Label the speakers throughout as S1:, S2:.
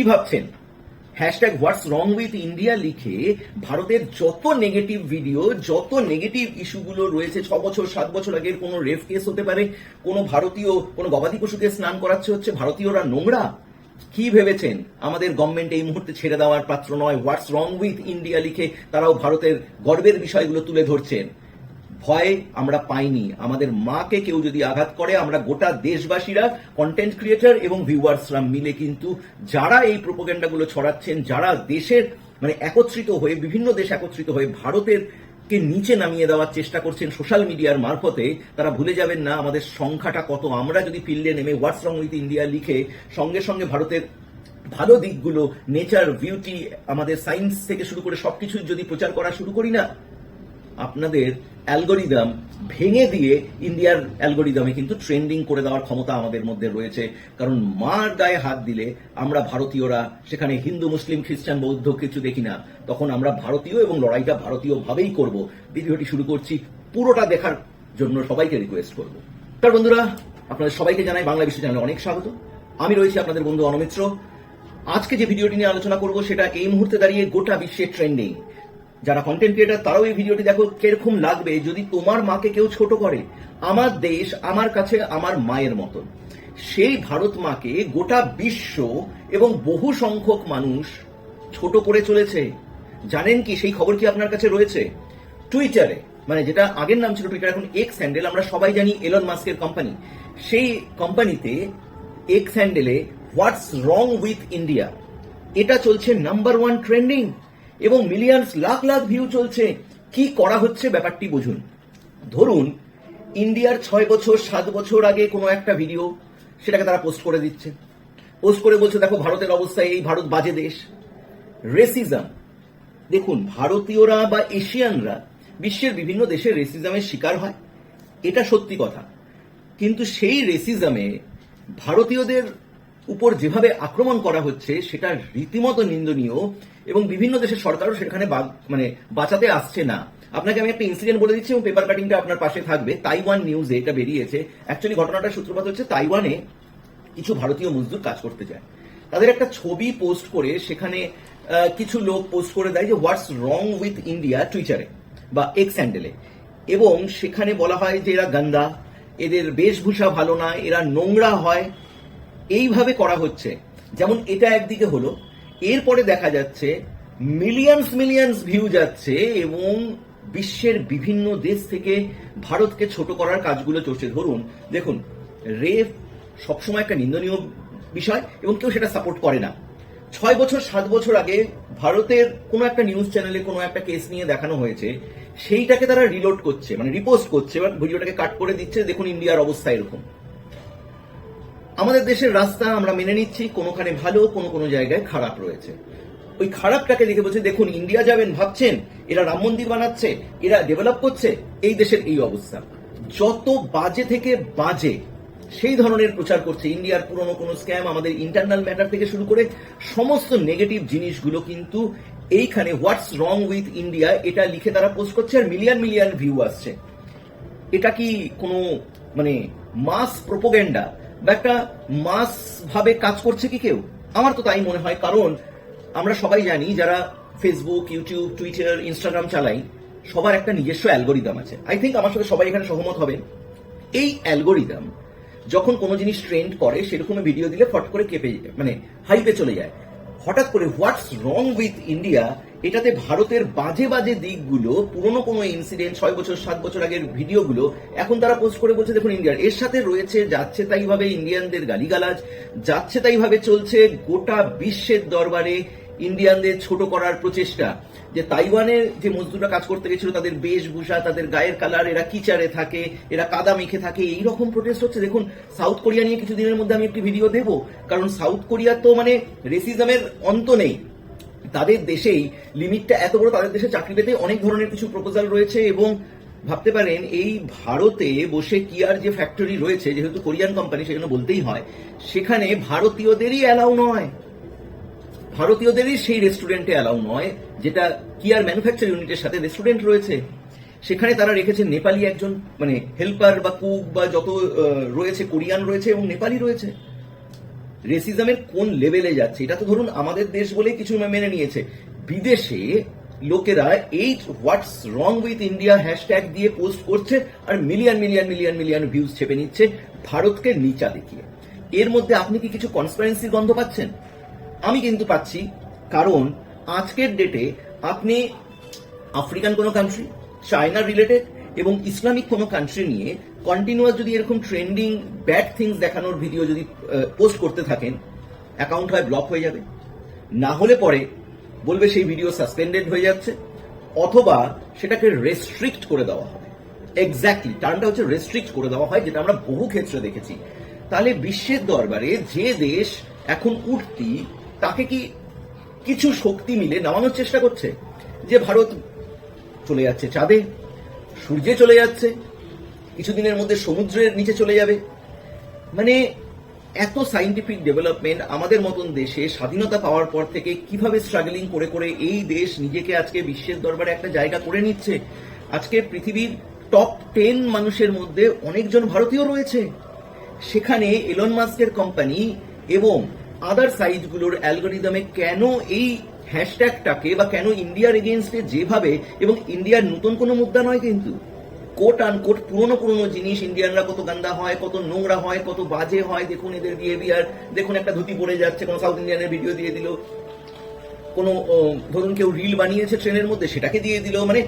S1: কি ভাবছেন? Hashtag what's wrong with India লিখে ভারতের যত নেগেটিভ ভিডিও যত নেগেটিভ ইস্যুগুলো রয়েছে, ছ বছর, সাত বছর আগের কোনো রেফ কেস হতে পারে, কোনো ভারতীয়, কোনো গবাদি পশুকে স্নান করাচ্ছে হচ্ছে ভারতীয়রা নোংরা, কি ভেবেছেন? আমাদের গভর্নমেন্ট এই মুহূর্তে ছেড়ে দেওয়ার পাত্র নয়। হোয়াটস রং উইথ ইন্ডিয়া লিখে তারাও ভারতের গর্বের বিষয়গুলো তুলে ধরছেন। ভয় আমরা পাইনি। আমাদের মাকে কেউ যদি আঘাত করে, আমরা গোটা দেশবাসীরা কন্টেন্ট ক্রিয়েটর এবং ভিউয়ার্সরা মিলে কিন্তু যারা এই প্রোপাগেন্ডাগুলো ছড়াচ্ছেন, যারা দেশের মানে একত্রিত হয়ে, বিভিন্ন দেশ একত্রিত হয়ে ভারতের কে নিচে নামিয়ে দেওয়ার চেষ্টা করছেন সোশ্যাল মিডিয়ার মারফতে, তারা ভুলে যাবেন না, আমাদের সংখ্যাটা কত। আমরা যদি ফিল্ডে নেমে হোয়াটস রং উইথ ইন্ডিয়া লিখে সঙ্গে সঙ্গে ভারতের ভালো দিকগুলো নেচার বিউটি আমাদের সায়েন্স থেকে শুরু করে সবকিছু যদি প্রচার করা শুরু করি না আপনাদের অ্যালগোরিদম ভেঙে দিয়ে ইন্ডিয়ার অ্যালগোরিদমে কিন্তু ট্রেন্ডিং করে দেওয়ার ক্ষমতা আমাদের মধ্যে রয়েছে। কারণ মার গায়ে হাত দিলে আমরা ভারতীয়রা, সেখানে হিন্দু, মুসলিম, খ্রিস্টান, বৌদ্ধ কিছু দেখি না। তখন আমরা ভারতীয় এবং লড়াইটা ভারতীয় ভাবেই করব। ভিডিওটি শুরু করছি পুরোটা দেখার জন্য সবাইকে রিকোয়েস্ট করব। তার বন্ধুরা, আপনাদের সবাইকে জানাই বাংলা বিশ্ব চ্যানেলে অনেক স্বাগত। আমি রয়েছি আপনাদের বন্ধু অনমিত্র। আজকে যে ভিডিওটি নিয়ে আলোচনা করব সেটা এই মুহূর্তে দাঁড়িয়ে গোটা বিশ্বে ট্রেন্ডিং যারা কন্টেন্ট ক্রিয়েটার তারাও এই ভিডিওটি দেখো কীরকম লাগবে যদি তোমার মাকে কেউ ছোট করে। আমার দেশ আমার কাছে আমার মায়ের মতন। সেই ভারত মাকে গোটা বিশ্ব এবং বহু সংখ্যক মানুষ ছোট করে চলেছে। জানেন কি সেই খবর কি আপনার কাছে রয়েছে? টুইটারে মানে যেটা আগের নাম ছিল টুইটার এখন এক্স হ্যান্ডেল আমরা সবাই জানি এলন মাস্কের কোম্পানি সেই কোম্পানিতে এক্স হ্যান্ডেলে হোয়াটস রং উইথ ইন্ডিয়া এটা চলছে নাম্বার ওয়ান ট্রেন্ডিং এবং মিলিয়ন্স লাখ লাখ ভিউ চলছে। কি করা হচ্ছে ব্যাপারটি বুঝুন। ধরুন, ইন্ডিয়ার ছয় বছর, সাত বছর আগে কোনো একটা ভিডিও সেটাকে তারা পোস্ট করে দিচ্ছে। পোস্ট করে বলছে, দেখো, ভারতের অবস্থা এই, ভারত বাজে দেশ। রেসিজম দেখুন, ভারতীয়রা বা এশিয়ানরা বিশ্বের বিভিন্ন দেশে রেসিজমের শিকার হয়। এটা সত্যি কথা। কিন্তু সেই রেসিজমে ভারতীয়দের উপর যেভাবে আক্রমণ করা হচ্ছে সেটা রীতিমতো নিন্দনীয় এবং বিভিন্ন দেশের সরকারও সেখানে মানে বাঁচাতে আসছে না। আপনাকে আমি একটা ইনসিডেন্ট বলে দিচ্ছি এবং পেপার কাটিংটা আপনার পাশে থাকবে। তাইওয়ান নিউজে এটা বেরিয়েছে। অ্যাকচুয়ালি ঘটনাটার সূত্রপাত হচ্ছে তাইওয়ানে কিছু ভারতীয় মজদুর কাজ করতে যায়। তাদের একটা ছবি পোস্ট করে সেখানে কিছু লোক পোস্ট করে দেয় যে হোয়াটস রং উইথ ইন্ডিয়া টুইটারে বা এক্স হ্যান্ডেলে এবং সেখানে বলা হয় যে, এরা গান্দা, এদের বেশভূষা ভালো না, এরা নোংরা হয়। এইভাবে করা হচ্ছে। যেমন এটা একদিকে হলো, এরপরে দেখা যাচ্ছে মিলিয়ন্স মিলিয়ন্স ভিউ যাচ্ছে এবং বিশ্বের বিভিন্ন দেশ থেকে ভারতকে ছোট করার কাজগুলো চলছে। ধরুন, দেখুন, রেপ সবসময় একটা নিন্দনীয় বিষয় এবং কেউ সেটা সাপোর্ট করে না। ছয় বছর, সাত বছর আগে ভারতের কোনো একটা নিউজ চ্যানেলে কোনো একটা কেস নিয়ে দেখানো হয়েছে, সেইটাকে তারা রিলোড করছে মানে রিপোস্ট করছে, এবার ভিডিওটাকে কাট করে দিচ্ছে, দেখুন ইন্ডিয়ার অবস্থা এরকম। আমাদের দেশের রাস্তা আমরা মেনে নিচ্ছি, কোনোখানে ভালো, কোনো কোনো জায়গায় খারাপ রয়েছে। ওই খারাপটাকে দেখে বলছে, দেখুন, ইন্ডিয়া যাবেন, ভাবছেন, এরা রাম মন্দির বানাচ্ছে, এরা ডেভেলপ করছে, এই দেশের এই অবস্থা। যত বাজে থেকে বাজে, সেই ধরনের প্রচার করছে ইন্ডিয়ার পুরনো কোনো স্ক্যাম আমাদের ইন্টারনাল ম্যাটার থেকে শুরু করে সমস্ত নেগেটিভ জিনিসগুলো কিন্তু এইখানে হোয়াটস রং উইথ ইন্ডিয়া এটা লিখে তারা পোস্ট করছে আর মিলিয়ন মিলিয়ন ভিউ আসছে। এটা কি কোনো মানে মাস প্রোপোগেন্ডা বা একটা মাস ভাবে কাজ করছে কি কেউ? আমার তো তাই মনে হয়, কারণ আমরা সবাই জানি যারা ফেসবুক ইউটিউব টুইটার ইনস্টাগ্রাম চালাই, সবার একটা নিজস্ব অ্যালগোরিদম আছে। আই থিঙ্ক আমার সাথে সবাই এখানে সহমত হবে। এই অ্যালগোরিদম যখন কোনো জিনিস ট্রেন্ড করে, সেরকম ভিডিও দিলে ফট করে কেঁপে মানে হাইপে চলে যায়। হঠাৎ করে হোয়াটস রং উইথ ইন্ডিয়া এটাতে ভারতের বাজে বাজে দিকগুলো, পুরনো কোনো ইনসিডেন্ট ছয় বছর, সাত বছর আগের ভিডিওগুলো এখন তারা পোস্ট করে বলছে, দেখুন ইন্ডিয়ার, এর সাথে রয়েছে, যাচ্ছে তাইভাবে ইন্ডিয়ানদের গালিগালাজ, যাচ্ছে তাইভাবে চলছে গোটা বিশ্বের দরবারে ইন্ডিয়ানদের ছোট করার প্রচেষ্টা, যে তাইওয়ানের যে মজদুররা কাজ করতে গেছিল, তাদের বেশভূষা, তাদের গায়ের কালার এরা কিচারে থাকে, এরা কাদা মেখে থাকে এই রকম প্রোটেস্ট হচ্ছে। দেখুন সাউথ কোরিয়া নিয়ে কিছুদিনের মধ্যে আমি একটি ভিডিও দেব, কারণ সাউথ কোরিয়া তো মানে রেসিজমের অন্ত নেই। তাদের দেশেই লিমিটটা এত বড়, তাদের দেশে চাকরি পেতে অনেক ধরনের কিছু প্রপোজাল রয়েছে এবং ভাবতে পারেন এই ভারতে বসে কিয়ার যে ফ্যাক্টরি রয়েছে, যেহেতু কোরিয়ান কোম্পানি সেজন্য বলতেই হয়, সেখানে ভারতীয়দেরই অ্যালাউ নয়। ভারতীয়দেরই সেই রেস্টুরেন্টে অ্যালাউ নয়, যেটা কিয়ার ম্যানুফ্যাকচার ইউনিটের সাথে রেস্টুরেন্ট রয়েছে। সেখানে তারা রেখেছে নেপালি একজন মানে হেল্পার বা কুক বা যত রয়েছে, কোরিয়ান রয়েছে এবং নেপালি রয়েছে। রেসিজমের কোন লেভেলে যাচ্ছে? এটা তো ধরুন আমাদের দেশ বলেই কিছু মেনে নিয়েছে। বিদেশে লোকেরা এই what's wrong with India hashtag দিয়ে পোস্ট করছে আর million million million million views চেপে নিচ্ছে ভারতকে নিচা দেখিয়ে। এর মধ্যে আপনি কি কিছু কনসপারেন্সির গন্ধ পাচ্ছেন? আমি কিন্তু পাচ্ছি, কারণ আজকের ডেটে আপনি আফ্রিকান কোনো কান্ট্রি চায়না রিলেটেড এবং ইসলামিক কোনো কান্ট্রি নিয়ে কন্টিনিউয়াস যদি এরকম ট্রেন্ডিং ব্যাড থিংস দেখানোর ভিডিও যদি পোস্ট করতে থাকেন অ্যাকাউন্ট হয় ব্লক হয়ে যাবে। না হলে পরে বলবে সেই ভিডিও সাসপেন্ডেড হয়ে যাচ্ছে, অথবা সেটাকে রেস্ট্রিক্ট করে দেওয়া হবে। এক্স্যাক্টলি টার্মটা হচ্ছে রেস্ট্রিক্ট করে দেওয়া হয়, যেটা আমরা বহু ক্ষেত্রে দেখেছি। তাহলে বিশ্বের দরবারে যে দেশ এখন উঠতি, তাকে কি কিছু শক্তি মিলে নামানোর চেষ্টা করছে? যে ভারত চলে যাচ্ছে চাঁদে, সূর্যে চলে যাচ্ছে কিছুদিনের মধ্যে সমুদ্রের নিচে চলে যাবে। মানে এত সাইন্টিফিক ডেভেলপমেন্ট আমাদের মতন দেশে স্বাধীনতা পাওয়ার পর থেকে কীভাবে স্ট্রাগলিং করে করে এই দেশ নিজেকে আজকে বিশ্বের দরবারে একটা জায়গা করে নিচ্ছে। আজকে পৃথিবীর টপ টেন মানুষের মধ্যে অনেকজন ভারতীয় রয়েছে। সেখানে এলন মাস্কের কোম্পানি এবং আদার সাইটগুলোর অ্যালগোরিদমে কেন এই হ্যাশট্যাগটাকে বা কেন ইন্ডিয়ার এগেনস্টে যেভাবে এবং ইন্ডিয়ার নতুন কোনো মুদ্রা নয় কিন্তু। কোট আন কোট পুরনো পুরনো জিনিস, ইন্ডিয়ানরা কত গান্দা হয়, কত নোংরা হয়, কত বাজে হয়। দেখুন এদের বিহেভিয়ার দেখুন একটা ধুতি পরে যাচ্ছে, কোনো সাউথ ইন্ডিয়ানের ভিডিও দিয়ে দিল। কোনো ধরুন কেউ রিল বানিয়েছে ট্রেনের মধ্যে, সেটাকে দিয়ে দিল। মানে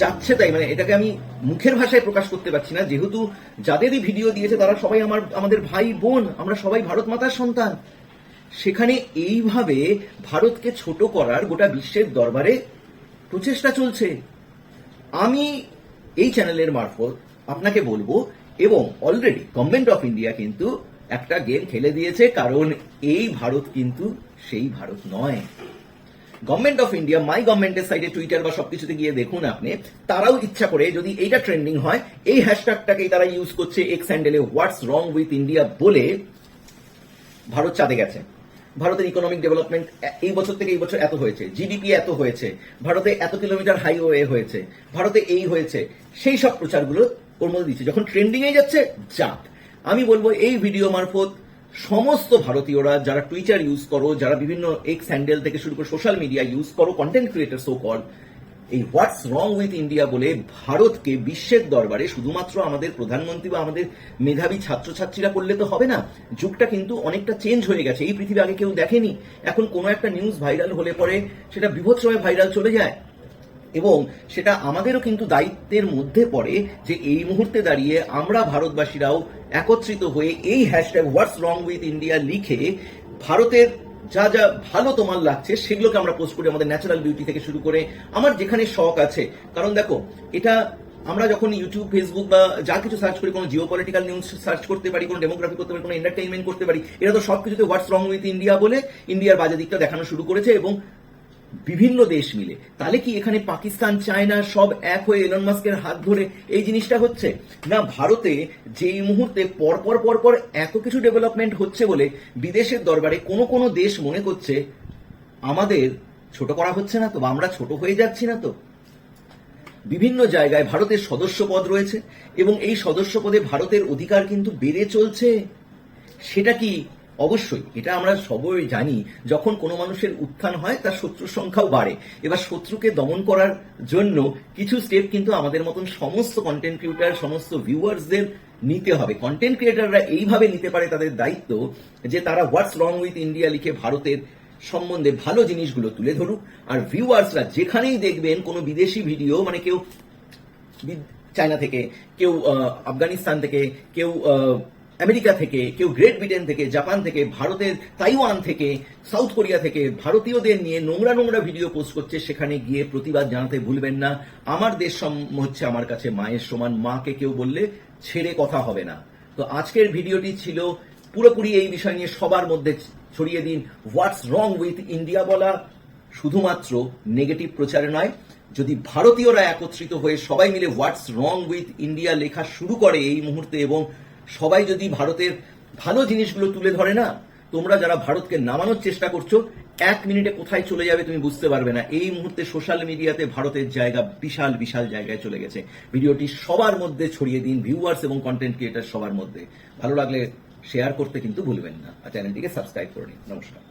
S1: যাচ্ছে তাই মানে এটাকে আমি মুখের ভাষায় প্রকাশ করতে পারছি না। যেহেতু যাদেরই ভিডিও দিয়েছে, তারা সবাই আমার, আমাদের ভাই বোন, আমরা সবাই ভারত মাতার সন্তান। সেখানে এইভাবে ভারতকে ছোট করার গোটা বিশ্বের দরবারে প্রচেষ্টা চলছে। আমি এই চ্যানেলের মারফত আপনাকে বলব, এবং অলরেডি গভর্নমেন্ট অফ ইন্ডিয়া কিন্তু একটা গেম খেলে দিয়েছে, কারণ এই ভারত কিন্তু সেই ভারত নয়। গভর্নমেন্ট অফ ইন্ডিয়া মাই গভর্নমেন্টের সাইডে টুইটার বা সবকিছুতে গিয়ে দেখুন আপনি, তারাও ইচ্ছা করে যদি এইটা ট্রেন্ডিং হয়, এই হ্যাশট্যাগটাকেই তারা ইউজ করছে এক্স হ্যান্ডেলে হোয়াটস রং উইথ ইন্ডিয়া বলে ভারত চাঁদে গেছে। ভারতের ইকোনমিক ডেভেলপমেন্ট এই বছর থেকে এই বছর এত হয়েছে জিডিপি এত হয়েছে, ভারতে এত কিলোমিটার হাইওয়ে হয়েছে, ভারতে এই হয়েছে, সেই সব প্রচারগুলো ওর মধ্যে দিচ্ছে। যখন ট্রেন্ডিং এ যাচ্ছে যাক আমি বলব এই ভিডিও মারফত সমস্ত ভারতীয়রা যারা টুইটার ইউজ করো, যারা বিভিন্ন এক্স হ্যান্ডেল থেকে শুরু করে সোশ্যাল মিডিয়া ইউজ করো কন্টেন্ট ক্রিয়েটার সো কল এই হোয়াটস রং উইথ ইন্ডিয়া বলে ভারতকে বিশ্বের দরবারে শুধুমাত্র আমাদের প্রধানমন্ত্রী বা আমাদের মেধাবী ছাত্রছাত্রীরা করলে তো হবে না। যুগটা কিন্তু অনেকটা চেঞ্জ হয়ে গেছে। এই পৃথিবী আগে কেউ দেখেনি। এখন কোনো একটা নিউজ ভাইরাল হলে পরে সেটা বিভৎসভাবে ভাইরাল চলে যায়। এবং সেটা আমাদেরও কিন্তু দায়িত্বের মধ্যে পড়ে যে এই মুহূর্তে দাঁড়িয়ে আমরা ভারতবাসীরাও একত্রিত হয়ে এই hashtag what's wrong with India লিখে ভারতের যা যা ভালো তোমার লাগছে, সেগুলোকে আমরা পোস্ট করি আমাদের ন্যাচারাল বিউটি থেকে শুরু করে। আমার যেখানে শখ আছে, কারণ দেখো, এটা আমরা যখন ইউটিউব ফেসবুক বা যা কিছু সার্চ করি, কোনো জিও পলিটিক্যাল নিউজ সার্চ করতে পারি, কোনো ডেমোগ্রাফি করতে পারি, কোনো এন্টারটেইনমেন্ট করতে পারি এটা তো সবকিছুতে হোয়াটস রং উইথ ইন্ডিয়া বলে ইন্ডিয়ার বাজে দিকটা দেখানো শুরু করেছে এবং বিভিন্ন দেশ মিলে। তাহলে কি এখানে পাকিস্তান, চায়না সব এক হয়ে এলন মাস্কের হাত ধরে এই জিনিসটা হচ্ছে? না, ভারতে যেই মুহূর্তে পরপর পরপর এত কিছু ডেভেলপমেন্ট হচ্ছে বলে বিদেশের দরবারে কোনো কোনো দেশ মনে করছে, আমাদের ছোট করা হচ্ছে না তো, বা আমরা ছোট হয়ে যাচ্ছি না তো। বিভিন্ন জায়গায় ভারতের সদস্য পদ রয়েছে, এবং এই সদস্য পদে ভারতের অধিকার কিন্তু বেড়ে চলছে। সেটা কি অবশ্যই, এটা আমরা সবাই জানি, যখন কোনো মানুষের উত্থান হয়, তার শত্রুর সংখ্যাও বাড়ে। এবার শত্রুকে দমন করার জন্য কিছু স্টেপ কিন্তু আমাদের মতন সমস্ত কন্টেন্ট ক্রিয়েটার সমস্ত ভিউয়ার্সদের নিতে হবে। কন্টেন্ট ক্রিয়েটাররা এইভাবে নিতে পারে তাদের দায়িত্ব যে তারা হোয়াটস রং উইথ ইন্ডিয়া লিখে ভারতের সম্বন্ধে ভালো জিনিসগুলো তুলে ধরুক। আর ভিউয়ার্সরা যেখানেই দেখবেন কোনো বিদেশি ভিডিও মানে কেউ চায়না থেকে, কেউ আফগানিস্তান থেকে, কেউ আমেরিকা থেকে, কেউ গ্রেট ব্রিটেন থেকে জাপান থেকে, ভারতের তাইওয়ান থেকে সাউথ কোরিয়া থেকে ভারতীয়দের নিয়ে নোংরা নোংরা ভিডিও পোস্ট করছে। সেখানে গিয়ে প্রতিবাদ জানাতে ভুলবেন না। আমার দেশ হচ্ছে আমার কাছে মায়ের সমান। মাকে কেউ বললে ছেড়ে কথা হবে না। তো আজকের ভিডিওটি ছিল পুরোপুরি এই বিষয় নিয়ে সবার মধ্যে ছড়িয়ে দিন। হোয়াটস রং উইথ ইন্ডিয়া বলা শুধুমাত্র নেগেটিভ প্রচারে নয়। যদি ভারতীয়রা একত্রিত হয়ে সবাই মিলে হোয়াটস রং উইথ ইন্ডিয়া লেখা শুরু করে এই মুহূর্তে এবং সবাই যদি ভারতের ভালো জিনিসগুলো তুলে ধরে না, তোমরা যারা ভারতকে নামানোর চেষ্টা করছ, এক মিনিটে কোথায় চলে যাবে তুমি বুঝতে পারবে না। এই মুহূর্তে সোশ্যাল মিডিয়াতে ভারতের জায়গা বিশাল বিশাল জায়গায় চলে গেছে। ভিডিওটি সবার মধ্যে ছড়িয়ে দিন ভিউয়ার্স এবং কন্টেন্ট ক্রিয়েটার সবার মধ্যে। ভালো লাগলে শেয়ার করতে কিন্তু ভুলবেন না। আর চ্যানেলটিকে সাবস্ক্রাইব করে নিন। নমস্কার।